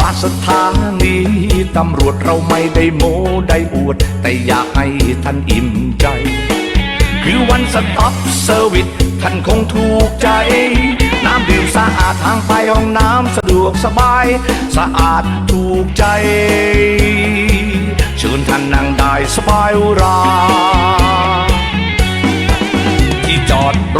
มาสถานีตำรวจเราไม่ได้โมได้อวด แต่อยากให้ท่านอิ่มใจ คือวันสต็อปเซอร์วิสท่านคงถูกใจ น้ำดื่มสะอาดทางไปห้องน้ำสะดวกสบาย สะอาดถูกใจ เชิญท่านนั่งได้สบายราที่จอดรถก็สะด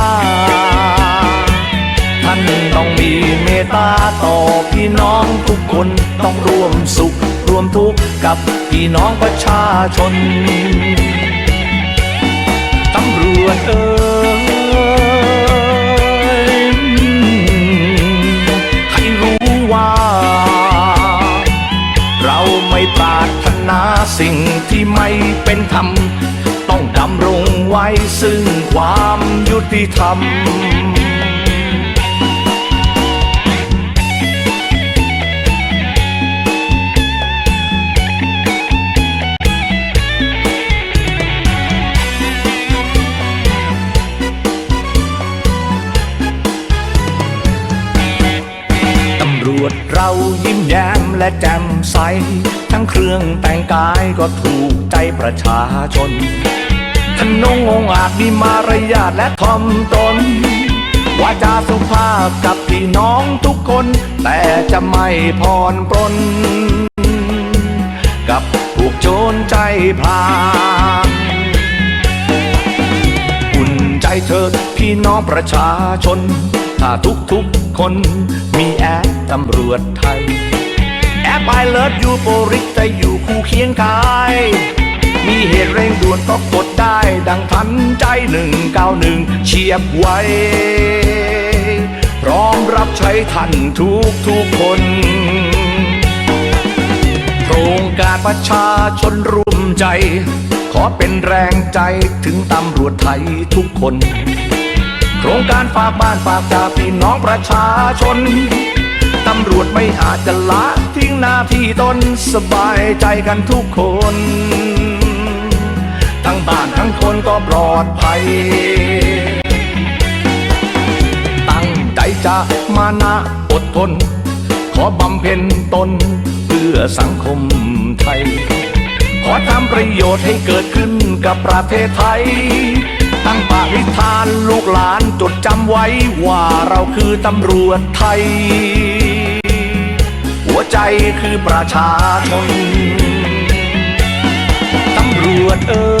น้องทุกคนต้องร่วมสุขร่วมทุกข์กับพี่น้องประชาชน ตำรวจเอ่ยให้รู้ว่า เราไม่ปรารถนาสิ่งที่ไม่เป็นธรรม ต้องดำรงไว้ซึ่งความยุติธรรม เรายิ้มแย้มและแจ่มใส ทั้งเครื่องแต่งกายก็ถูกใจประชาชนทนงองอาจมีมารยาทและทอมตนวาจาสุภาพกับพี่น้องทุกคน แต่จะไม่พรปรนกับพวกโจรใจพลานอุ่นใจ เถิดพี่น้องประชาชน ถ้าทุกทุกคนมีแอปตำรวจไทย แอปไอเลิศยูโปริกจะอยู่คู่เคียงกาย มีเหตุเร่งด่วนก็กดได้ดังทันใจหนึ่งเก้าหนึ่งเฉียบไวพร้อมรับใช้ท่านทุกทุกคน การประชาชนร่วมใจ ขอเป็นแรงใจถึงตำรวจไทยทุกคน โครงการฝากบ้านฝากจากพี่น้องประชาชน ตำรวจไม่อาจจะละทิ้งหน้าที่ตนสบายใจกันทุกคน ทั้งบ้านทั้งคนก็ปลอดภัย ตั้งใจจะมานะอดทน ขอบำเพ็ญตน พื่อสังคมไทย ขอทำประโยชน์ให้เกิดขึ้นกับประเทศไทย ตั้งปฏิทานลูกหลานจดจำไว้ว่าเราคือตำรวจไทย หัวใจคือประชาชนตำรวจเออ